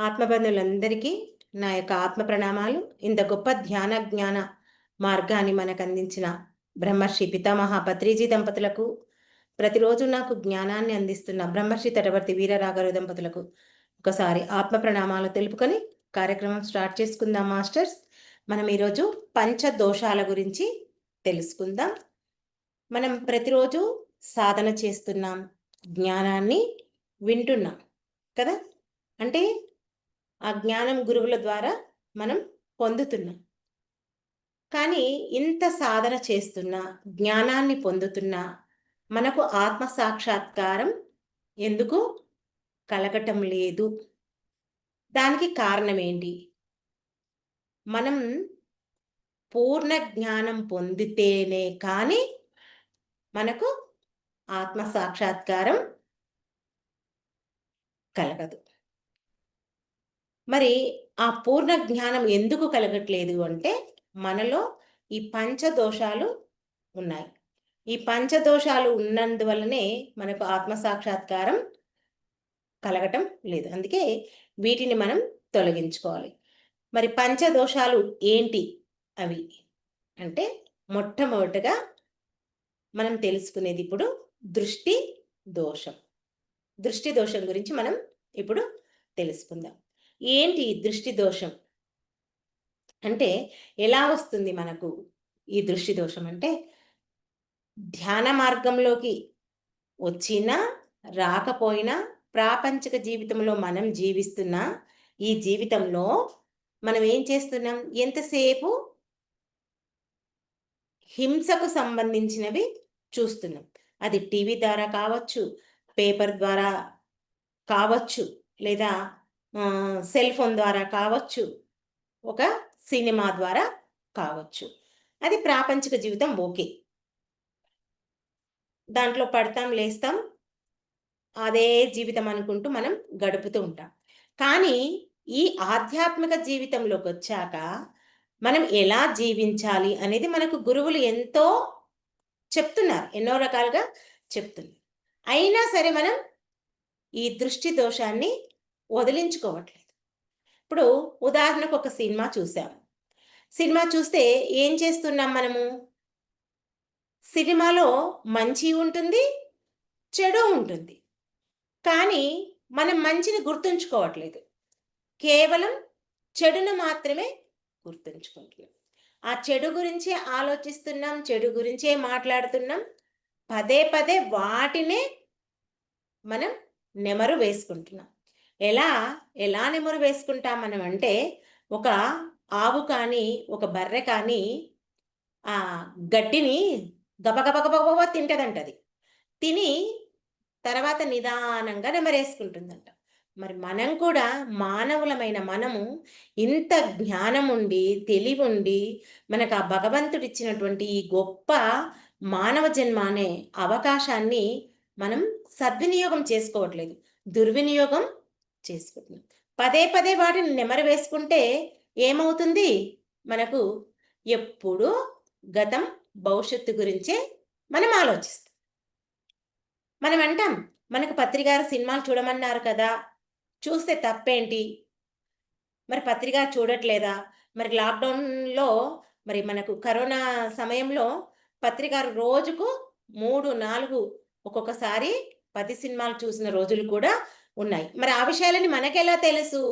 ఆత్మబంధువులందరికీ నా యొక్క ఆత్మ ప్రణామాలు. ఇంత గొప్ప ధ్యాన జ్ఞాన మార్గాన్ని మనకు అందించిన బ్రహ్మర్షి పితామహ పత్రిజీ దంపతులకు ప్రతిరోజు నాకు జ్ఞానాన్ని అందిస్తున్న బ్రహ్మర్షి తటవర్తి వీరరాఘరు దంపతులకు ఒకసారి ఆత్మ ప్రణామాలు తెలుపుకొని కార్యక్రమం స్టార్ట్ చేసుకుందాం మాస్టర్స్. మనం ఈరోజు పంచ దోషాల గురించి తెలుసుకుందాం. మనం ప్రతిరోజు సాధన చేస్తున్నాం జ్ఞానాన్ని వింటున్నాం కదా? అంటే ఆ జ్ఞానం గురువుల ద్వారా మనం పొందుతున్నాం. కానీ ఇంత సాధన చేస్తున్నా జ్ఞానాన్ని పొందుతున్నా మనకు ఆత్మ సాక్షాత్కారం ఎందుకు కలగటం లేదు. దానికి కారణం ఏంటి మనం పూర్ణ జ్ఞానం పొందితేనే కానీ మనకు ఆత్మ సాక్షాత్కారం కలగదు. మరి ఆ పూర్ణ జ్ఞానం ఎందుకు కలగట్లేదు అంటే మనలో ఈ పంచదోషాలు ఉన్నాయి. ఈ పంచదోషాలు ఉన్నందువల్లనే మనకు ఆత్మ సాక్షాత్కారం కలగటం లేదు. అందుకే వీటిని మనం తొలగించుకోవాలి. మరి పంచదోషాలు ఏంటి అవి? అంటే మొట్టమొదటగా మనం తెలుసుకునేది ఇప్పుడు దృష్టి దోషం. దృష్టి దోషం గురించి మనం ఇప్పుడు తెలుసుకుందాం. ఏంటి దృష్టి దోషం? అంటే ఎలా వస్తుంది మనకు ఈ దృష్టి దోషం? అంటే ధ్యాన మార్గంలోకి వచ్చినా రాకపోయినా ప్రాపంచిక జీవితంలో మనం జీవిస్తున్న ఈ జీవితంలో మనం ఏం చేస్తున్నాం? ఎంతసేపు హింసకు సంబంధించినవి చూస్తున్నాం. అది టీవీ ద్వారా కావచ్చు పేపర్ ద్వారా కావచ్చు లేదా సెల్ ఫోన్ ద్వారా కావచ్చు ఒక సినిమా ద్వారా కావచ్చు. అది ప్రాపంచిక జీవితం ఓకే. దాంట్లో పడతాం లేస్తాం అదే జీవితం అనుకుంటూ మనం గడుపుతూ ఉంటాం. కానీ ఈ ఆధ్యాత్మిక జీవితంలోకి వచ్చాక మనం ఎలా జీవించాలి అనేది మనకు గురువులు ఎంతో చెప్తున్నారు ఎన్నో రకాలుగా చెప్తున్నారు. అయినా సరే మనం ఈ దృష్టి దోషాన్ని వదిలించుకోవట్లేదు. ఇప్పుడు ఉదాహరణకు ఒక సినిమా చూసాము సినిమా చూస్తే ఏం చేస్తున్నాం మనము? సినిమాలో మంచి ఉంటుంది చెడు ఉంటుంది. కానీ మనం మంచిని గుర్తుంచుకోవట్లేదు. కేవలం చెడును మాత్రమే గుర్తుంచుకుంటున్నాం. ఆ చెడు గురించే ఆలోచిస్తున్నాం చెడు గురించే మాట్లాడుతున్నాం. పదే పదే వాటినే మనం నెమరు వేసుకుంటున్నాం. ఎలా ఎలా నెమరు వేసుకుంటాం మనం అంటే ఒక ఆవు కానీ ఒక బర్రె కానీ ఆ గడ్డిని గబగబగబగబ తింటదంటది. తిని తర్వాత నిదానంగా నెమరేసుకుంటుందంట. మరి మనం కూడా మానవులమైన మనము ఇంత జ్ఞానం ఉండి తెలివి ఉండి మనకు ఆ భగవంతుడు ఇచ్చినటువంటి ఈ గొప్ప మానవ జన్మ అనే అవకాశాన్ని మనం సద్వినియోగం చేసుకోవట్లేదు. దుర్వినియోగం చేసుకుంటున్నాం. పదే పదే వాటిని నెమరు వేసుకుంటే ఏమవుతుంది? మనకు ఎప్పుడూ గతం భవిష్యత్తు గురించే మనం ఆలోచిస్తాం. మనం అంటాం మనకు పత్రికారు సినిమాలు చూడమన్నారు కదా చూస్తే తప్పేంటి? మరి పత్రిక చూడట్లేదా? మరి లాక్డౌన్లో మరి మనకు కరోనా సమయంలో పత్రికారు రోజుకు మూడు నాలుగు ఒక్కొక్కసారి పది సినిమాలు చూసిన రోజులు కూడా ఉన్నాయి. మరి ఆ విషయాలని మనకెలా తెలుసు?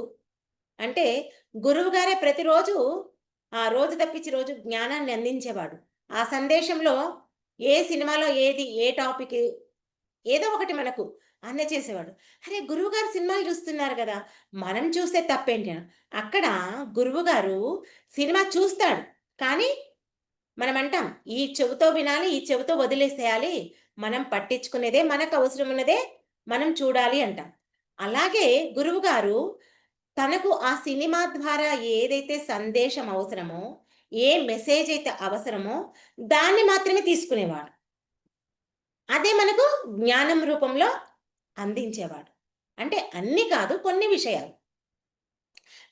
అంటే గురువు గారే ప్రతిరోజు ఆ రోజు తప్పించి రోజు జ్ఞానాన్ని అందించేవాడు. ఆ సందేశంలో ఏ సినిమాలో ఏది ఏ టాపిక్ ఏదో ఒకటి మనకు అందచేసేవాడు అరే గురువు గారు సినిమాలు చూస్తున్నారు కదా మనం చూస్తే తప్పేంటి? అక్కడ గురువు గారు సినిమా చూస్తాడు. కానీ మనం అంటాం ఈ చెవుతో వినాలి ఈ చెవుతో వదిలేసేయాలి. మనం పట్టించుకునేదే మనకు అవసరం ఉన్నదే మనం చూడాలి అంటాం. అలాగే గురువు గారు తనకు ఆ సినిమా ద్వారా ఏదైతే సందేశం అవసరమో ఏ మెసేజ్ అయితే అవసరమో దాన్ని మాత్రమే తీసుకునేవాడు. అదే మనకు జ్ఞానం రూపంలో అందించేవాడు. అంటే అన్ని కాదు కొన్ని విషయాలు.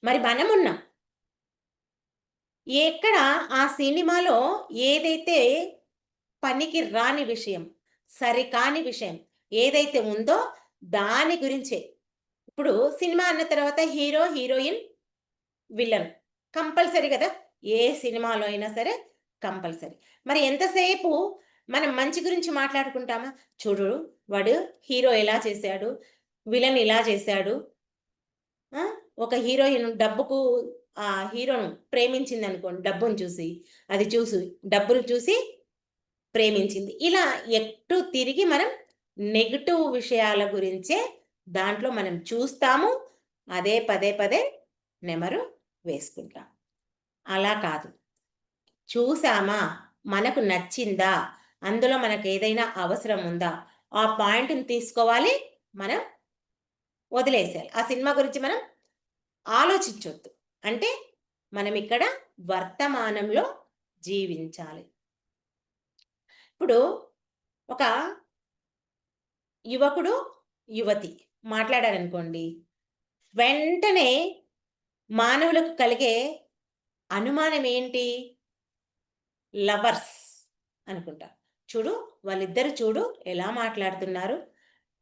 మరి మనం ఉన్నాం ఎక్కడ ఆ సినిమాలో ఏదైతే పనికి రాని విషయం సరికాని విషయం ఏదైతే ఉందో దాని గురించే ఇప్పుడు సినిమా అన్న తర్వాత హీరో హీరోయిన్ విలన్. కంపల్సరీ కదా? ఏ సినిమాలో అయినా సరే కంపల్సరీ. మరి ఎంతసేపు మనం మంచి గురించి మాట్లాడుకుంటామా? చూడు వాడు హీరో ఎలా చేశాడు? విలన్ ఇలా చేశాడు. ఒక హీరోయిన్ డబ్బుకు ఆ హీరోను ప్రేమించింది అనుకోండి డబ్బును చూసి అది చూసి డబ్బును చూసి ప్రేమించింది. ఇలా ఎటు తిరిగి మనం నెగిటివ్ విషయాల గురించే దాంట్లో మనం చూస్తాము అదే పదే పదే నెమరు వేసుకుంటాం. అలా కాదు. చూసామా మనకు నచ్చిందా? అందులో మనకు ఏదైనా అవసరం ఉందా? ఆ పాయింట్ని తీసుకోవాలి మనం వదిలేసేయాలి. ఆ సినిమా గురించి మనం ఆలోచించొద్దు. అంటే మనం ఇక్కడ వర్తమానంలో జీవించాలి. ఇప్పుడు ఒక యువకుడు యువతి. మాట్లాడారనుకోండి వెంటనే మానవులకు కలిగే అనుమానం ఏంటి? లవర్స్ అనుకుంటా. చూడు వాళ్ళిద్దరు చూడు ఎలా మాట్లాడుతున్నారు.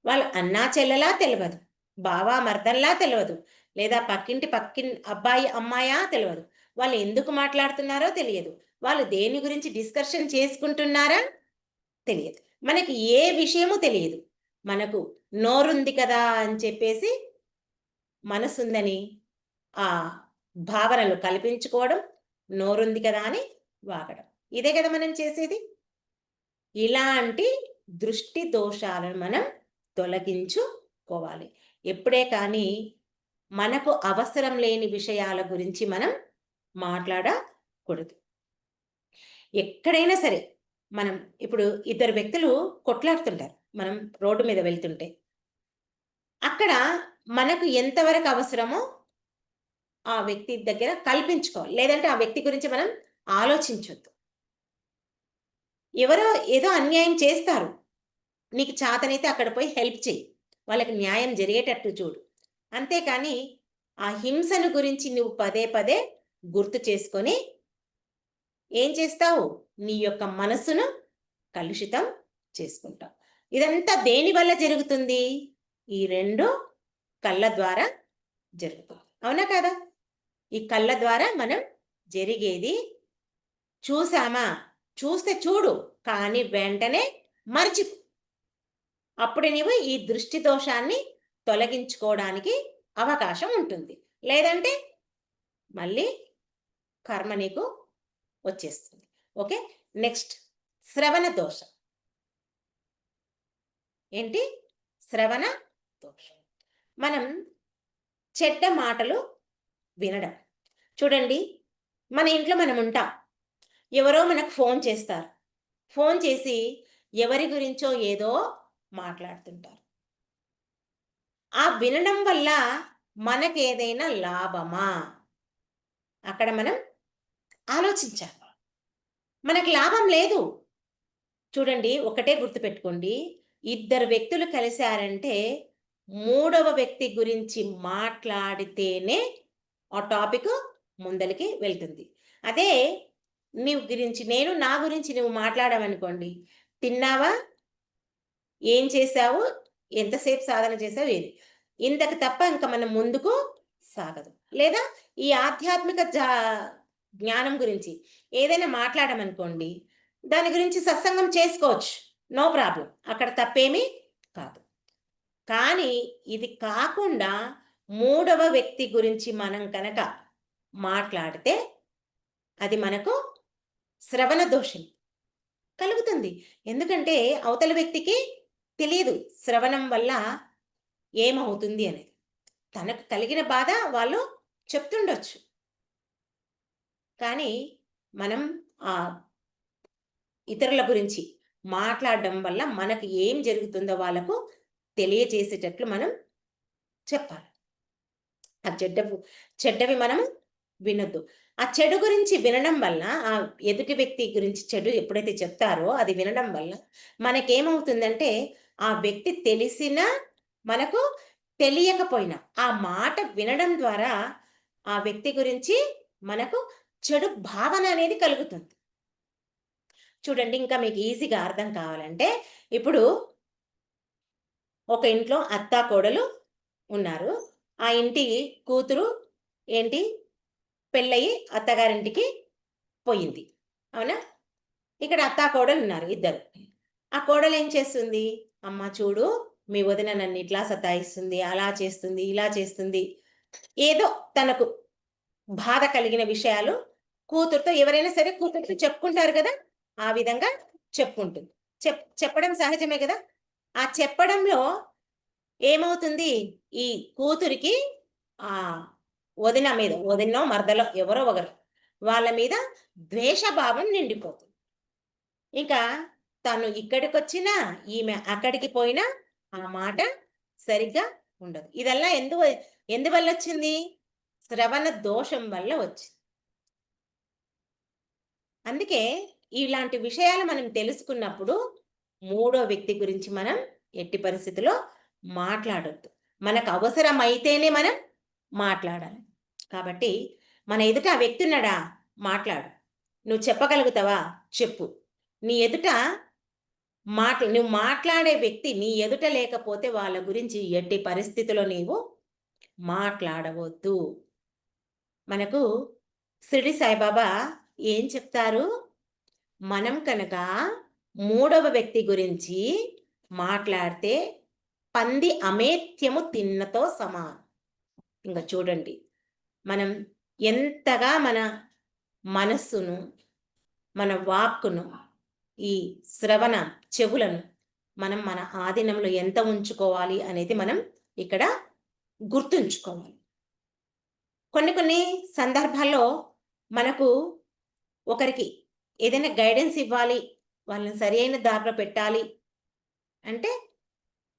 వాళ్ళు అన్నా చెల్లెలా తెలియదు బావా మర్దల్లా తెలియదు లేదా పక్కింటి పక్కిన్ అబ్బాయి అమ్మాయా తెలియదు వాళ్ళు ఎందుకు మాట్లాడుతున్నారో తెలియదు. వాళ్ళు దేని గురించి డిస్కషన్ చేసుకుంటున్నారా తెలియదు. మనకి ఏ విషయము తెలియదు. మనకు నోరుంది కదా అని చెప్పేసి మనసుందని ఆ భావనలు కల్పించుకోవడం నోరుంది కదా అని వాగడం. ఇదే కదా మనం చేసేది? ఇలాంటి దృష్టి దోషాలను మనం తొలగించుకోవాలి. ఎప్పుడే కానీ మనకు అవసరం లేని విషయాల గురించి మనం మాట్లాడకూడదు. ఎక్కడైనా సరే మనం ఇప్పుడు ఇద్దరు వ్యక్తులు కొట్లాడుతుంటారు. మనం రోడ్డు మీద వెళ్తుంటే అక్కడ మనకు ఎంతవరకు అవసరమో ఆ వ్యక్తి దగ్గర కల్పించుకోవాలి. లేదంటే ఆ వ్యక్తి గురించి మనం ఆలోచించొద్దు. ఎవరో ఏదో అన్యాయం చేస్తారు. నీకు చాతనైతే అక్కడ పోయి హెల్ప్ చేయి వాళ్ళకి న్యాయం జరిగేటట్టు చూడు. అంతేకాని ఆ హింసను గురించి నువ్వు పదే పదే గుర్తు చేసుకొని ఏం చేస్తావు? నీ యొక్క మనసును కలుషితం చేసుకుంటావు. ఇదంతా దేని వల్ల జరుగుతుంది? ఈ రెండు కళ్ళ ద్వారా జరుగుతుంది అవునా కదా? ఈ కళ్ళ ద్వారా మనం జరిగేది చూసామా? చూస్తే చూడు కానీ వెంటనే మర్చిపో. అప్పుడు నీవు ఈ దృష్టి దోషాన్ని తొలగించుకోవడానికి అవకాశం ఉంటుంది. లేదంటే మళ్ళీ కర్మ నీకు వచ్చేస్తుంది. ఓకే? నెక్స్ట్ శ్రవణ దోషం. ఏంటి? శ్రవణ దోషం మనం చెడ్డ మాటలు వినడం. చూడండి మన ఇంట్లో మనం ఉంటాం. ఎవరో మనకు ఫోన్ చేస్తారు. ఫోన్ చేసి ఎవరి గురించో ఏదో మాట్లాడుతుంటారు. ఆ వినడం వల్ల మనకేదైనా లాభమా? అక్కడ మనం ఆలోచించాలి. మనకు లాభం లేదు. చూడండి ఒకటే గుర్తుపెట్టుకోండి. ఇద్దరు వ్యక్తులు కలిశారంటే మూడవ వ్యక్తి గురించి మాట్లాడితేనే ఆ టాపిక్ ముందరికి వెళ్తుంది. అదే నీ గురించి నేను నా గురించి నువ్వు మాట్లాడావనుకోండి తిన్నావా? ఏం చేశావు? ఎంతసేపు సాధన చేసావు ఏది? ఇంతకు తప్ప ఇంకా మనం ముందుకు సాగదు. లేదా ఈ ఆధ్యాత్మిక జా జ్ఞానం గురించి ఏదైనా మాట్లాడమనుకోండి దాని గురించి సత్సంగం చేసుకోవచ్చు. No problem. అక్కడ తప్పేమీ కానీ ఇది కాకుండా మూడవ వ్యక్తి గురించి మనం కనుక మాట్లాడితే అది మనకు శ్రవణ దోషం కలుగుతుంది. ఎందుకంటే అవతల వ్యక్తికి తెలియదు శ్రవణం వల్ల ఏమవుతుంది అనేది. తనకు కలిగిన బాధ వాళ్ళు చెప్తుండొచ్చు. కానీ మనం ఆ ఇతరుల గురించి మాట్లాడడం వల్ల మనకు ఏం జరుగుతుందో వాళ్ళకు తెలియజేసేటట్లు మనం చెప్పాలి. ఆ చెడ్డ చెడ్డవి మనం వినొద్దు. ఆ చెడు గురించి వినడం వల్ల ఆ ఎదుటి వ్యక్తి గురించి చెడు ఎప్పుడైతే చెప్తారో అది వినడం వల్ల మనకేమవుతుందంటే ఆ వ్యక్తి తెలిసినా మనకు తెలియకపోయినా ఆ మాట వినడం ద్వారా ఆ వ్యక్తి గురించి మనకు చెడు భావన అనేది కలుగుతుంది. చూడండి ఇంకా మీకు ఈజీగా అర్థం కావాలంటే ఇప్పుడు ఒక ఇంట్లో అత్తా కోడలు ఉన్నారు. ఆ ఇంటి కూతురు ఏంటి? పెళ్ళయి అత్తగారింటికి పోయింది. అవునా? ఇక్కడ అత్తా కోడలు ఉన్నారు ఇద్దరు. ఆ కోడలు ఏం చేస్తుంది? అమ్మ చూడు మీ వదిన నన్ను ఇట్లా సతాయిస్తుంది అలా చేస్తుంది ఇలా చేస్తుంది. ఏదో తనకు బాధ కలిగిన విషయాలు కూతురుతో ఎవరైనా సరే కూతురుతో చెప్పుకుంటారు కదా? ఆ విధంగా చెప్పుకుంటుంది. చెప్ చెప్పడం సహజమే కదా? ఆ చెప్పడంలో ఏమవుతుంది? ఈ కూతురికి ఆ వదిన మీద వదినో మరదలో ఎవరో ఒకరు వాళ్ళ మీద ద్వేషభావం నిండిపోతుంది. ఇంకా తను ఇక్కడికి వచ్చినా ఈమె అక్కడికి పోయినా ఆ మాట సరిగ్గా ఉండదు. ఇదల్లా ఎందు ఎందువల్ల వచ్చింది? శ్రవణ దోషం వల్ల వచ్చింది. అందుకే ఇలాంటి విషయాలు మనం తెలుసుకున్నప్పుడు మూడో వ్యక్తి గురించి మనం ఎట్టి పరిస్థితిలో మాట్లాడొద్దు. మనకు అవసరం అయితేనే మనం మాట్లాడాలి. కాబట్టి మన ఎదుట ఆ వ్యక్తి ఉన్నాడా? మాట్లాడు. నువ్వు చెప్పగలుగుతావా? చెప్పు. నీ ఎదుట మాట్లా నువ్వు మాట్లాడే వ్యక్తి నీ ఎదుట లేకపోతే వాళ్ళ గురించి ఎట్టి పరిస్థితిలో నీవు మాట్లాడవద్దు. మనకు సిడి సాయిబాబా ఏం చెప్తారు? మనం కనుక మూడవ వ్యక్తి గురించి మాట్లాడితే పంది అమేత్యము తిన్నతో సమానం. ఇంకా చూడండి మనం ఎంతగా మన మనస్సును మన వాక్కును ఈ శ్రవణ చెవులను మనం మన ఆధీనంలో ఎంత ఉంచుకోవాలి అనేది మనం ఇక్కడ గుర్తుంచుకోవాలి. కొన్ని కొన్ని సందర్భాల్లో మనకు ఒకరికి ఏదైనా గైడెన్స్ ఇవ్వాలి వాళ్ళని సరి అయిన దారిలో పెట్టాలి. అంటే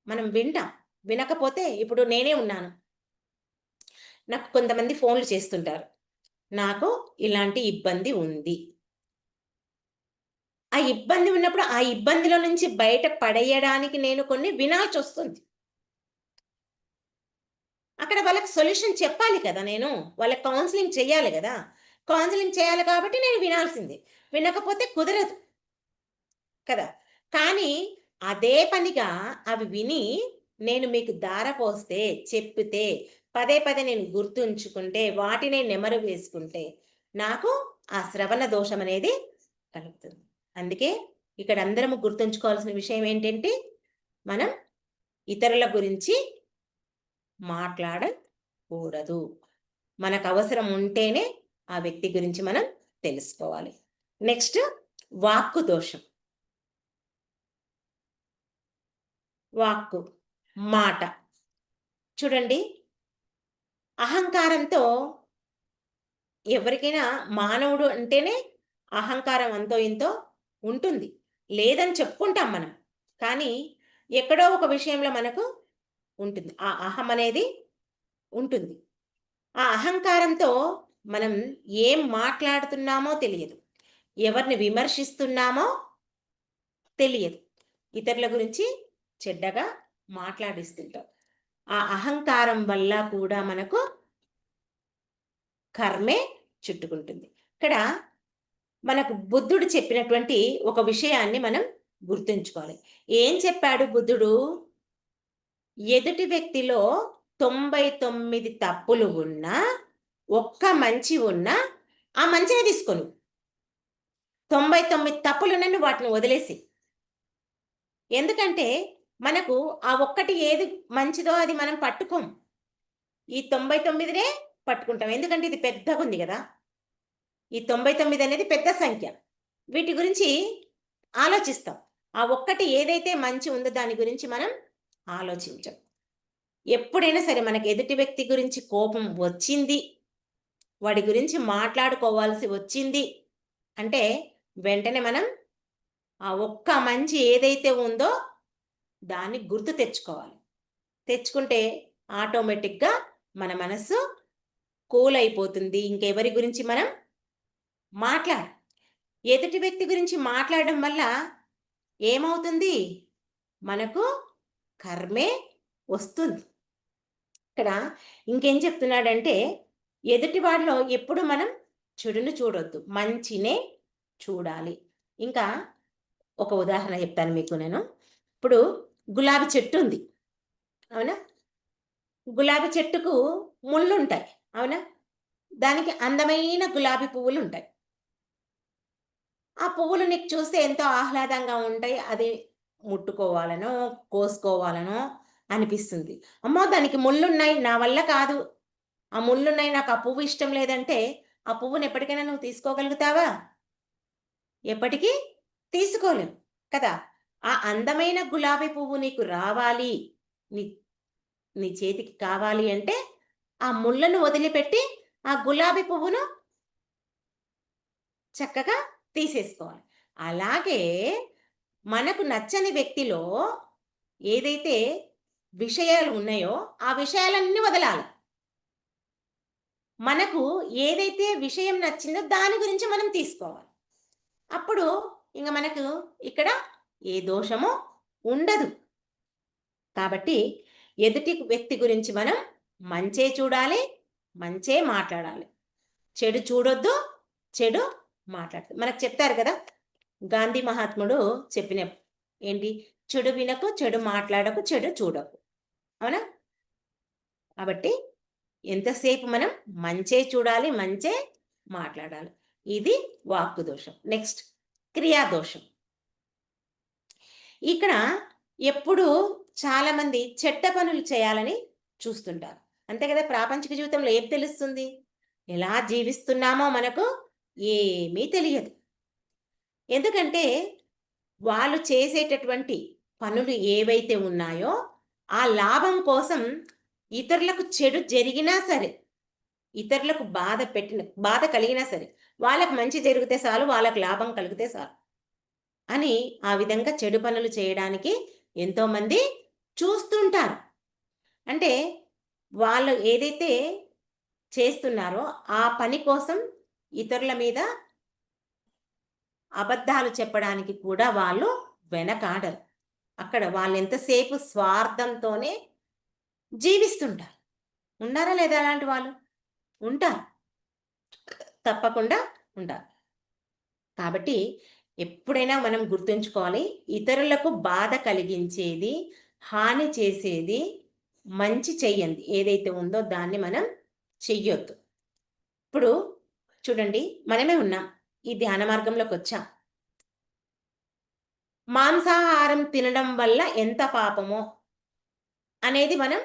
మనం వింటాం. వినకపోతే ఇప్పుడు నేనే ఉన్నాను. నాకు కొంతమంది ఫోన్లు చేస్తుంటారు. నాకు ఇలాంటి ఇబ్బంది ఉంది. ఆ ఇబ్బంది ఉన్నప్పుడు ఆ ఇబ్బందిలో నుంచి బయట పడేయడానికి నేను కొన్ని వినాల్సి వస్తుంది. అక్కడ వాళ్ళకి సొల్యూషన్ చెప్పాలి కదా నేను. వాళ్ళకి కౌన్సిలింగ్ చేయాలి కదా. కౌన్సిలింగ్ చేయాలి కాబట్టి నేను వినాల్సింది. వినకపోతే కుదరదు. కదా? కానీ అదే పనిగా అవి విని నేను మీకు దారపోస్తే చెప్పితే పదే పదే నేను గుర్తుంచుకుంటే వాటిని నెమరు వేసుకుంటే నాకు ఆ శ్రవణ దోషం అనేది కలుగుతుంది. అందుకే ఇక్కడ అందరము గుర్తుంచుకోవాల్సిన విషయం ఏంటంటే మనం ఇతరుల గురించి మాట్లాడకూడదు. మనకు అవసరం ఉంటేనే ఆ వ్యక్తి గురించి మనం తెలుసుకోవాలి. నెక్స్ట్ వాక్కు దోషం. వాక్కు మాట. చూడండి అహంకారంతో ఎవరికైనా మానవుడు అంటేనే అహంకారం అంతో ఇంతో ఉంటుంది. లేదని చెప్పుకుంటాం మనం. కానీ ఎక్కడో ఒక విషయంలో మనకు ఉంటుంది. ఆ అహం అనేది ఉంటుంది. ఆ అహంకారంతో మనం ఏం మాట్లాడుతున్నామో తెలియదు. ఎవరిని విమర్శిస్తున్నామో తెలియదు. ఇతరుల గురించి చెడ్డగా మాట్లాడిస్తుంటాం. ఆ అహంకారం వల్ల కూడా మనకు కర్మే చుట్టుకుంటుంది. ఇక్కడ మనకు బుద్ధుడు చెప్పినటువంటి ఒక విషయాన్ని మనం గుర్తుంచుకోవాలి. ఏం చెప్పాడు బుద్ధుడు? ఎదుటి వ్యక్తిలో తొంభై తొమ్మిది తప్పులు ఉన్నా ఒక్క మంచి ఉన్నా ఆ మంచిని తీసుకొని. తొంభై తొమ్మిది తప్పులు నన్ను వాటిని వదిలేసి. ఎందుకంటే మనకు ఆ ఒక్కటి ఏది మంచిదో అది మనం పట్టుకోం. ఈ తొంభై తొమ్మిదినే పట్టుకుంటాం. ఎందుకంటే ఇది పెద్దగా ఉంది కదా. ఈ తొంభై తొమ్మిది అనేది పెద్ద సంఖ్య. వీటి గురించి ఆలోచిస్తాం. ఆ ఒక్కటి ఏదైతే మంచి ఉందో దాని గురించి మనం ఆలోచించం. ఎప్పుడైనా సరే మనకు ఎదుటి వ్యక్తి గురించి కోపం వచ్చింది. వాడి గురించి మాట్లాడుకోవాల్సి వచ్చింది. అంటే వెంటనే మనం ఆ ఒక్క మంచి ఏదైతే ఉందో దాన్ని గుర్తు తెచ్చుకోవాలి. తెచ్చుకుంటే ఆటోమేటిక్గా మన మనసు కూల్ అయిపోతుంది. ఇంకెవరి గురించి మనం మాట్లాడ ఎదుటి వ్యక్తి గురించి మాట్లాడడం వల్ల ఏమవుతుంది? మనకు కర్మే వస్తుంది. ఇక్కడ ఇంకేం చెప్తున్నాడంటే ఎదుటి వాడిలో ఎప్పుడు మనం చెడును చూడొద్దు. మంచినే చూడాలి. ఇంకా ఒక ఉదాహరణ చెప్తాను మీకు నేను. ఇప్పుడు గులాబీ చెట్టు ఉంది. అవునా? గులాబీ చెట్టుకు ముళ్ళు ఉంటాయి అవునా? దానికి అందమైన గులాబీ పువ్వులు ఉంటాయి ఆ పువ్వులు నీకు చూస్తే ఎంతో ఆహ్లాదంగా ఉంటాయి. అది ముట్టుకోవాలనో కోసుకోవాలనో అనిపిస్తుంది. అమ్మో దానికి ముళ్ళున్నాయి. నా వల్ల కాదు. ఆ ముళ్ళున్నాయి నాకు ఆ పువ్వు ఇష్టం లేదంటే ఆ పువ్వుని ఎప్పటికైనా నువ్వు తీసుకోగలుగుతావా? ఎప్పటికీ తీసుకోలేవు. కదా? ఆ అందమైన గులాబీ పువ్వు నీకు రావాలి. నీ నీ చేతికి కావాలి అంటే ఆ ముళ్ళను వదిలిపెట్టి ఆ గులాబీ పువ్వును చక్కగా తీసేసుకోవాలి. అలాగే మనకు నచ్చని వ్యక్తిలో ఏదైతే విషయాలు ఉన్నాయో ఆ విషయాలన్నీ వదలాలి. మనకు ఏదైతే విషయం నచ్చిందో దాని గురించి మనం తీసుకోవాలి. అప్పుడు ఇంక మనకు ఇక్కడ ఏ దోషము ఉండదు. కాబట్టి ఎదుటి వ్యక్తి గురించి మనం మంచే చూడాలి మంచే మాట్లాడాలి. చెడు చూడొద్దు చెడు మాట్లాడదు మనకు చెప్తారు కదా గాంధీ మహాత్ముడు చెప్పిన ఏంటి? చెడు వినకు చెడు మాట్లాడకు చెడు చూడకు. అవునా? కాబట్టి ఎంతసేపు మనం మంచే చూడాలి మంచే మాట్లాడాలి. ఇది వాక్కు దోషం. నెక్స్ట్ క్రియా దోషం ఇక్కడ ఎప్పుడు చాలామంది చెట్ట చెడ్డ పనులు చేయాలని చూస్తుంటారు. అంతే కదా? ప్రాపంచిక జీవితంలో ఏం తెలుస్తుంది? ఎలా జీవిస్తున్నామో మనకు ఏమీ తెలియదు. ఎందుకంటే వాళ్ళు చేసేటటువంటి పనులు ఏవైతే ఉన్నాయో ఆ లాభం కోసం ఇతరులకు చెడు జరిగినా సరే ఇతరులకు బాధ పెట్టిన బాధ కలిగినా సరే వాళ్ళకు మంచి జరిగితే చాలు వాళ్ళకు లాభం కలిగితే చాలు. అని ఆ విధంగా చెడు పనులు చేయడానికి ఎంతోమంది చూస్తుంటారు. అంటే వాళ్ళు ఏదైతే చేస్తున్నారో ఆ పని కోసం ఇతరుల మీద అబద్ధాలు చెప్పడానికి కూడా వాళ్ళు వెనకాడరు. అక్కడ వాళ్ళు ఎంతసేపు స్వార్థంతోనే జీవిస్తుంటారు. ఉన్నారా లేదా అలాంటి వాళ్ళు? ఉంటారు. తప్పకుండా ఉంటారు. కాబట్టి ఎప్పుడైనా మనం గుర్తుంచుకోవాలి ఇతరులకు బాధ కలిగించేది హాని చేసేది మంచి చెయ్యంది. ఏదైతే ఉందో దాన్ని మనం చెయ్యొద్దు. ఇప్పుడు చూడండి మనమే ఉన్నాం. ఈ ధ్యాన మార్గంలోకి వచ్చాం. మాంసాహారం తినడం వల్ల ఎంత పాపమో అనేది మనం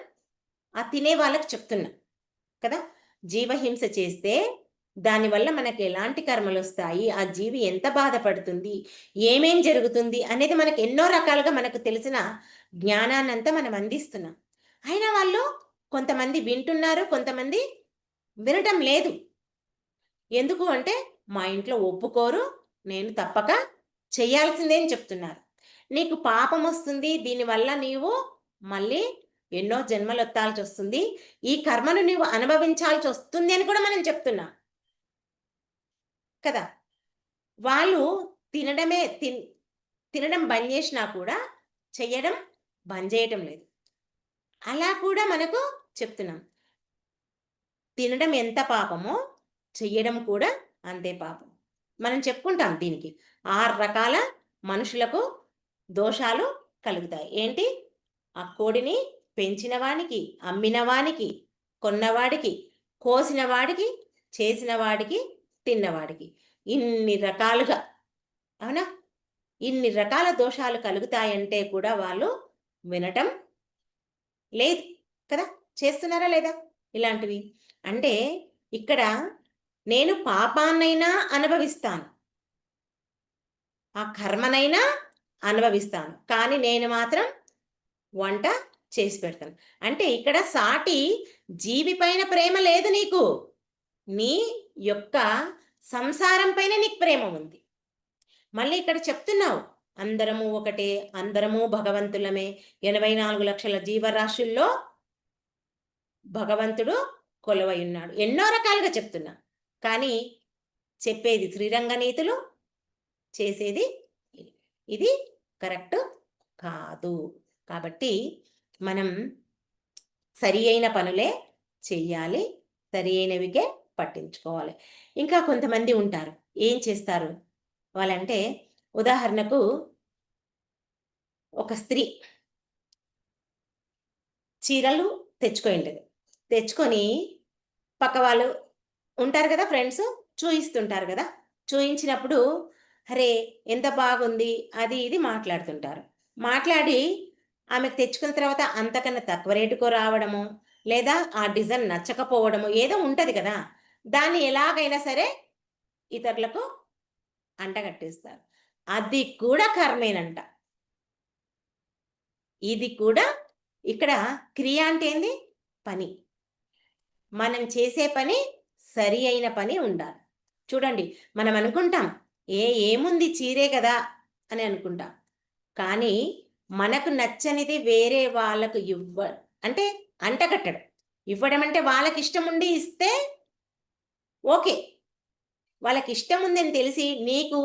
ఆ తినే వాళ్ళకి చెప్తున్నాం. కదా? జీవహింస చేస్తే దానివల్ల మనకి ఎలాంటి కర్మలు వస్తాయి? ఆ జీవి ఎంత బాధపడుతుంది? ఏమేం జరుగుతుంది? అనేది మనకు ఎన్నో రకాలుగా మనకు తెలిసిన జ్ఞానాన్నంతా మనం అందిస్తున్నాం. అయినా వాళ్ళు కొంతమంది వింటున్నారు కొంతమంది వినటం లేదు. ఎందుకు అంటే మా ఇంట్లో ఒప్పుకోరు నేను తప్పక చేయాల్సిందే అని చెప్తున్నారు. నీకు పాపం వస్తుంది దీనివల్ల నీవు మళ్ళీ ఎన్నో జన్మలు ఎత్తాల్సి వస్తుంది ఈ కర్మను నీవు అనుభవించాల్సి వస్తుంది అని కూడా మనం చెప్తున్నాం. కదా? వాళ్ళు తినడమే తిన్ తినడం బంద్ చేసినా కూడా చెయ్యడం బంద్ చేయటం లేదు. అలా కూడా మనకు చెప్తున్నాం. తినడం ఎంత పాపమో చెయ్యడం కూడా అంతే పాపం. మనం చెప్పుకుంటాం దీనికి. ఆరు రకాల మనుషులకు దోషాలు కలుగుతాయి. ఏంటి? ఆ కోడిని పెంచిన వానికి అమ్మిన వానికి కొన్నవాడికి కోసిన వాడికి చేసిన వాడికి తిన్నవాడికి. ఇన్ని రకాలుగా. అవునా? ఇన్ని రకాల దోషాలు కలుగుతాయంటే కూడా వాళ్ళు వినటం లేదు కదా? చేస్తున్నారా లేదా ఇలాంటివి? అంటే ఇక్కడ నేను పాపాన్నైనా అనుభవిస్తాను. ఆ కర్మనైనా అనుభవిస్తాను. కానీ నేను మాత్రం వంట చేసి పెడతాను. అంటే ఇక్కడ సాటి జీవి పైన ప్రేమ లేదు నీకు. నీ యొక్క సంసారం పైన నీకు ప్రేమ ఉంది. మళ్ళీ ఇక్కడ చెప్తున్నావు అందరము ఒకటే అందరము భగవంతులమే. ఎనభై నాలుగు లక్షల జీవరాశుల్లో భగవంతుడు కొలవై ఉన్నాడు. ఎన్నో రకాలుగా చెప్తున్నా. కానీ చెప్పేది శ్రీరంగ నీతులు చేసేది ఇది కరెక్ట్ కాదు. కాబట్టి మనం సరి అయిన పనులే చెయ్యాలి. సరి అయినవికే పట్టించుకోవాలి. ఇంకా కొంతమంది ఉంటారు. ఏం చేస్తారు? వాళ్ళంటే ఉదాహరణకు ఒక స్త్రీ చీరలు తెచ్చుకోయింటది తెచ్చుకొని పక్క వాళ్ళు ఉంటారు కదా ఫ్రెండ్స్? చూయిస్తుంటారు కదా? చూయించినప్పుడు అరే ఎంత బాగుంది? అది ఇది మాట్లాడుతుంటారు. మాట్లాడి ఆమెకు తెచ్చుకున్న తర్వాత అంతకన్నా తక్కువ రేటుకో రావడము లేదా ఆ డిజైన్ నచ్చకపోవడము ఏదో ఉంటుంది కదా? దాన్ని ఎలాగైనా సరే ఇతరులకు అంటగట్టేస్తారు. అది కూడా కర్మేనంట. ఇది కూడా ఇక్కడ క్రియ అంటే ఏంది? పని. మనం చేసే పని సరి అయిన పని ఉండాలి. చూడండి మనం అనుకుంటాం ఏ ఏముంది చీరే కదా అని అనుకుంటాం. కానీ మనకు నచ్చనిది వేరే వాళ్ళకు ఇవ్వ అంటే అంటగట్టడం. ఇవ్వడం అంటే వాళ్ళకి ఇష్టం ఉండి ఇస్తే ఓకే. వాళ్ళకి ఇష్టం ఉందని తెలిసి నీకు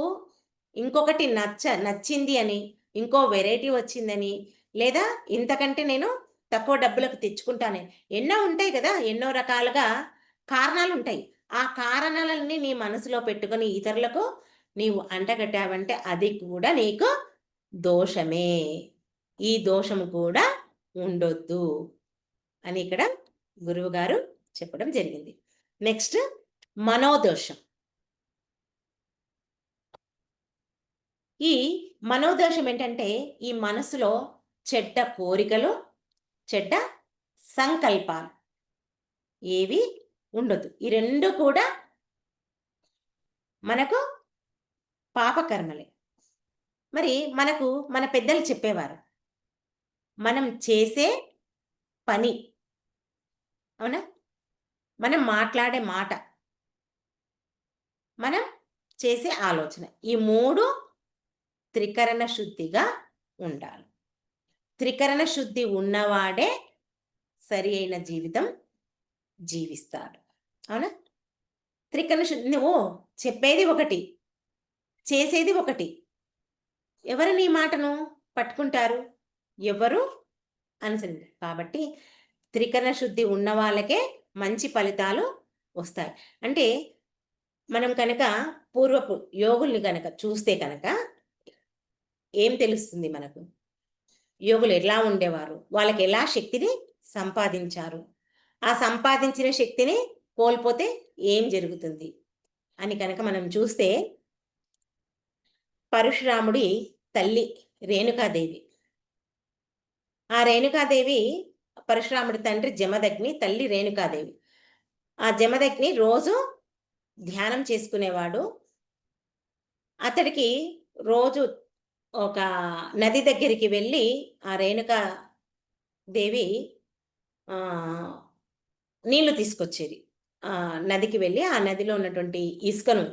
ఇంకొకటి నచ్చ నచ్చింది అని ఇంకో వెరైటీ వచ్చిందని లేదా ఇంతకంటే నేను తక్కువ డబ్బులకు తెచ్చుకుంటాను. ఎన్నో ఉంటాయి కదా ఎన్నో రకాలుగా కారణాలు ఉంటాయి ఆ కారణాలన్నీ నీ మనసులో పెట్టుకొని ఇతరులకు నీవు అంటగట్టావంటే అది కూడా నీకు దోషమే. ఈ దోషం కూడా ఉండొద్దు అని ఇక్కడ గురువుగారు చెప్పడం జరిగింది. నెక్స్ట్ మనోదోషం. ఈ మనోదోషం ఏంటంటే ఈ మనసులో చెడ్డ కోరికలు చెడ్డ సంకల్పాలు ఏవి ఉండదు ఈ రెండు కూడా మనకు పాపకర్మలే. మరి మనకు మన పెద్దలు చెప్పేవారు మనం చేసే పని అవునా? మనం మాట్లాడే మాట మనం చేసే ఆలోచన. ఈ మూడు త్రికరణ శుద్ధిగా ఉండాలి. త్రికరణ శుద్ధి ఉన్నవాడే సరి అయిన జీవితం జీవిస్తాడు. అవునా? త్రికరణ శుద్ధి నువ్వు చెప్పేది ఒకటి చేసేది ఒకటి. ఎవరు నీ మాటను పట్టుకుంటారు? ఎవరు? అనుసరించారు. కాబట్టి త్రికరణ శుద్ధి ఉన్న వాళ్ళకే మంచి ఫలితాలు వస్తాయి. అంటే మనం కనుక పూర్వపు యోగుల్ని కనుక చూస్తే కనుక ఏం తెలుస్తుంది మనకు? యోగులు ఎలా ఉండేవారు? వాళ్ళకి ఎలా శక్తిని సంపాదించారు? ఆ సంపాదించిన శక్తిని కోల్పోతే ఏం జరుగుతుంది? అని కనుక మనం చూస్తే పరశురాముడి తల్లి రేణుకాదేవి. ఆ రేణుకాదేవి పరశురాముడి తండ్రి జమదగ్ని తల్లి రేణుకాదేవి. ఆ జమదగ్ని రోజు ధ్యానం చేసుకునేవాడు. అతడికి రోజు ఒక నది దగ్గరికి వెళ్ళి ఆ రేణుక దేవి నీళ్ళు తీసుకొచ్చేది. నదికి వెళ్ళి ఆ నదిలో ఉన్నటువంటి ఇసుకను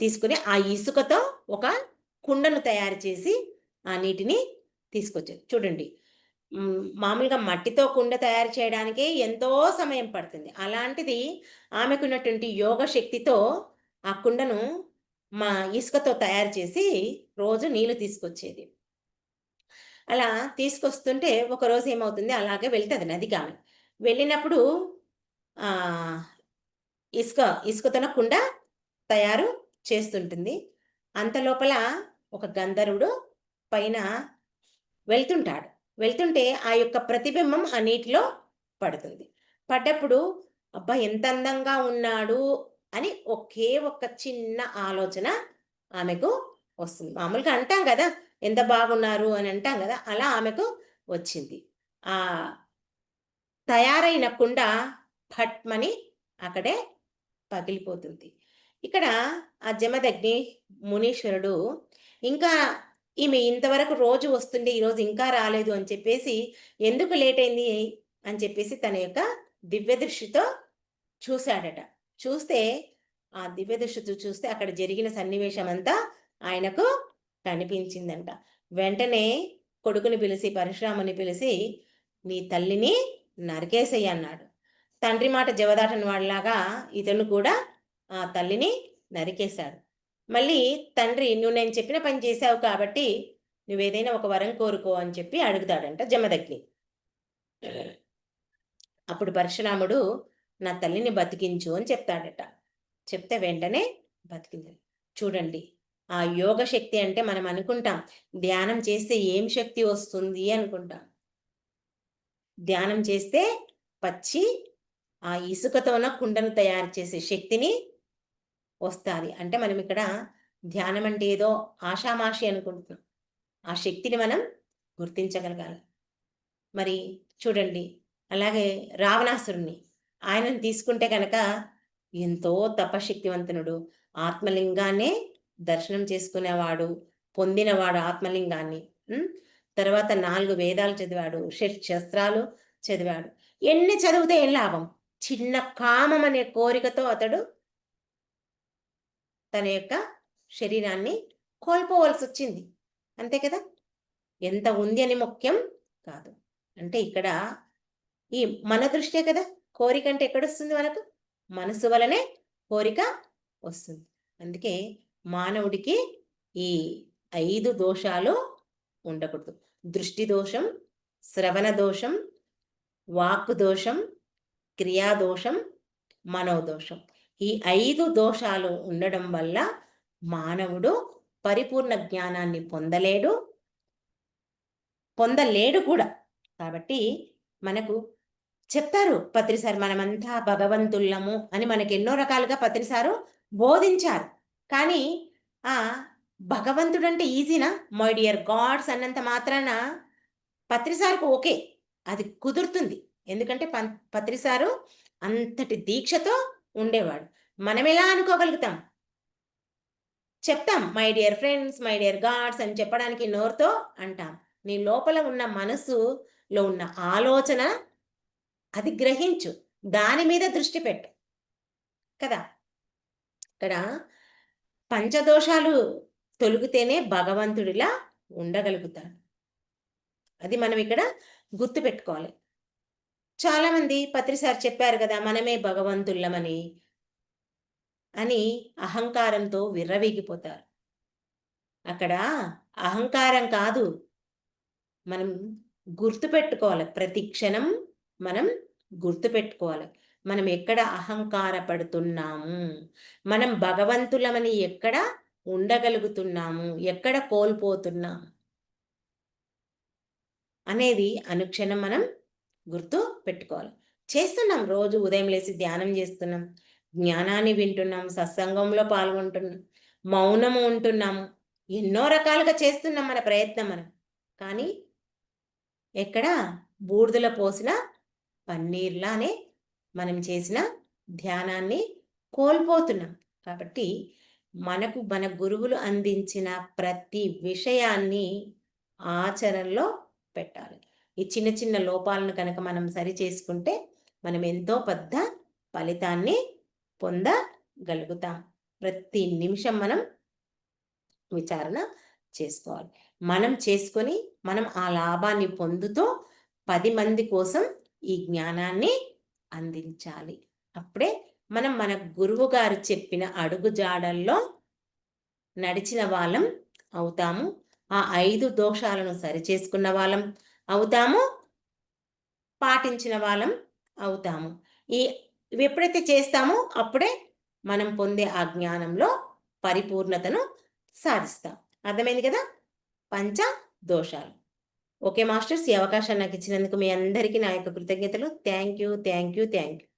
తీసుకుని ఆ ఇసుకతో ఒక కుండను తయారు చేసి ఆ నీటిని తీసుకొచ్చేది. చూడండి మామూలుగా మట్టితో కుండ తయారు చేయడానికి ఎంతో సమయం పడుతుంది. అలాంటిది ఆమెకున్నటువంటి యోగ శక్తితో ఆ కుండను మా ఇసుకతో తయారు చేసి రోజు నీళ్ళు తీసుకొచ్చేది. అలా తీసుకొస్తుంటే ఒకరోజు ఏమవుతుంది? అలాగే వెళ్తుంది నదికి ఆమె వెళ్ళినప్పుడు ఇసుక ఇసుకతోన కుండ తయారు చేస్తుంటుంది. అంత లోపల ఒక గంధర్వుడు పైన వెళ్తుంటాడు. వెళ్తుంటే ఆ యొక్క ప్రతిబింబం ఆ నీటిలో పడుతుంది. పడ్డప్పుడు అబ్బా ఎంత అందంగా ఉన్నాడు అని ఒకే ఒక్క చిన్న ఆలోచన ఆమెకు వస్తుంది. మామూలుగా అంటాం కదా ఎంత బాగున్నారు అని అంటాం కదా అలా ఆమెకు వచ్చింది. ఆ తయారైన కుండ ఫట్మని అక్కడే పగిలిపోతుంది. ఇక్కడ ఆ జమదగ్ని మునీశ్వరుడు ఇంకా ఈమె ఇంతవరకు రోజు వస్తుండే ఈరోజు ఇంకా రాలేదు అని చెప్పేసి ఎందుకు లేట్ అయింది అని చెప్పేసి తన యొక్క దివ్య దృష్టితో చూశాడట. చూస్తే ఆ దివ్య దృష్టితో చూస్తే అక్కడ జరిగిన సన్నివేశం అంతా ఆయనకు కనిపించిందంట. వెంటనే కొడుకుని పిలిచి పరశురాముని పిలిచి నీ తల్లిని నరికేసేయి అన్నాడు. తండ్రి మాట జవదాటని వాళ్ళలాగా ఇతను కూడా ఆ తల్లిని నరికేశాడు. మళ్ళీ తండ్రి నువ్వు నేను చెప్పిన పని చేశావు కాబట్టి నువ్వేదైనా ఒక వరం కోరుకో అని చెప్పి అడుగుతాడంట జమదగ్ని. అప్పుడు పరశురాముడు నా తల్లిని బతికించు అని చెప్తాడట. చెప్తే వెంటనే బతికింది. చూడండి ఆ యోగ శక్తి అంటే మనం అనుకుంటాం ధ్యానం చేస్తే ఏం శక్తి వస్తుంది అనుకుంటాం. ధ్యానం చేస్తే పచ్చి ఆ ఇసుకతోన కుండను తయారు చేసే శక్తిని వస్తుంది. అంటే మనం ఇక్కడ ధ్యానం అంటే ఏదో ఆషామాషి అనుకుంటున్నాం. ఆ శక్తిని మనం గుర్తించగలగాలి. మరి చూడండి అలాగే రావణాసురుణ్ణి. ఆయనను తీసుకుంటే కనుక ఎంతో తపశక్తివంతనుడు ఆత్మలింగాన్నే దర్శనం చేసుకునేవాడు పొందినవాడు ఆత్మలింగాన్ని. తర్వాత నాలుగు వేదాలు చదివాడు షట్ శస్త్రాలు చదివాడు. ఎన్ని చదివితే ఏం లాభం? చిన్న కామం అనే కోరికతో అతడు తన యొక్క శరీరాన్ని కోల్పోవలసి వచ్చింది అంతే కదా? ఎంత ఉంది అని ముఖ్యం కాదు. అంటే ఇక్కడ ఈ మన దృష్టే కదా? కోరిక అంటే ఎక్కడొస్తుంది మనకు? మనసు వలనే కోరిక వస్తుంది. అందుకే మానవుడికి ఈ ఐదు దోషాలు ఉండకూడదు. దృష్టి దోషం శ్రవణ దోషం వాక్ దోషం క్రియా దోషం మనోదోషం. ఈ ఐదు దోషాలు ఉండడం వల్ల మానవుడు పరిపూర్ణ జ్ఞానాన్ని పొందలేడు. పొందలేడు కూడా. కాబట్టి మనకు చెప్తారు పత్రిసారు మనమంతా భగవంతుళ్ళము అని మనకి ఎన్నో రకాలుగా పత్రిసారు బోధించారు. కానీ ఆ భగవంతుడు అంటే ఈజీనా? మై డియర్ గాడ్స్ అన్నంత మాత్రాన పత్రిసారుకు ఓకే. అది కుదురుతుంది. ఎందుకంటే పం పత్రిసారు అంతటి దీక్షతో ఉండేవాడు. మనం ఎలా అనుకోగలుగుతాం? చెప్తాం my dear friends my dear gods అని చెప్పడానికి నోరుతో అంటాం. నీ లోపల ఉన్న మనసులో ఉన్న ఆలోచన అది గ్రహించు. దాని మీద దృష్టి పెట్టు. కదా? ఇక్కడ పంచదోషాలు తొలుగుతేనే భగవంతుడిలా ఉండగలుగుతాడు. అది మనం ఇక్కడ గుర్తు చాలామంది పత్రిసారి చెప్పారు కదా మనమే భగవంతుల్లమని అని అహంకారంతో విర్రవీగిపోతారు. అక్కడ అహంకారం కాదు మనం గుర్తుపెట్టుకోవాలి. ప్రతి క్షణం మనం గుర్తుపెట్టుకోవాలి. మనం ఎక్కడ అహంకార పడుతున్నాము మనం భగవంతులమని ఎక్కడ ఉండగలుగుతున్నాము? ఎక్కడ కోల్పోతున్నాము? అనేది అనుక్షణం మనం గుర్తు పెట్టుకోవాలి. చేస్తున్నాం రోజు ఉదయం లేచి ధ్యానం చేస్తున్నాం జ్ఞానాన్ని వింటున్నాం సత్సంగంలో పాల్గొంటున్నాం మౌనము ఉంటున్నాము ఎన్నో రకాలుగా చేస్తున్నాం మన ప్రయత్నం మనం. కానీ ఎక్కడ బూడిదలో పోసిన పన్నీర్లానే మనం చేసిన ధ్యానాన్ని కోల్పోతున్నాం. కాబట్టి మనకు మన గురువులు అందించిన ప్రతి విషయాన్ని ఆచరణలో పెట్టాలి. ఈ చిన్న చిన్న లోపాలను కనుక మనం సరి చేసుకుంటే మనం ఎంతో పెద్ద ఫలితాన్ని పొందగలుగుతాం. ప్రతి నిమిషం మనం విచారణ చేసుకోవాలి. మనం చేసుకొని మనం ఆ లాభాన్ని పొందుతూ పది మంది కోసం ఈ జ్ఞానాన్ని అందించాలి. అప్పుడే మనం మన గురువు గారు చెప్పిన అడుగు జాడల్లో నడిచిన వాళ్ళం అవుతాము. ఆ ఐదు దోషాలను సరిచేసుకున్న వాళ్ళం. అవుతాము పాటించిన వాళ్ళం అవుతాము. ఈ ఇవి ఎప్పుడైతే చేస్తామో అప్పుడే మనం పొందే ఆ జ్ఞానంలో పరిపూర్ణతను సాధిస్తాం. అర్థమైంది కదా? పంచ దోషాలు. ఓకే మాస్టర్స్ ఈ అవకాశాన్ని నాకు ఇచ్చినందుకు మీ అందరికీ నా యొక్క కృతజ్ఞతలు. Thank you thank you thank you.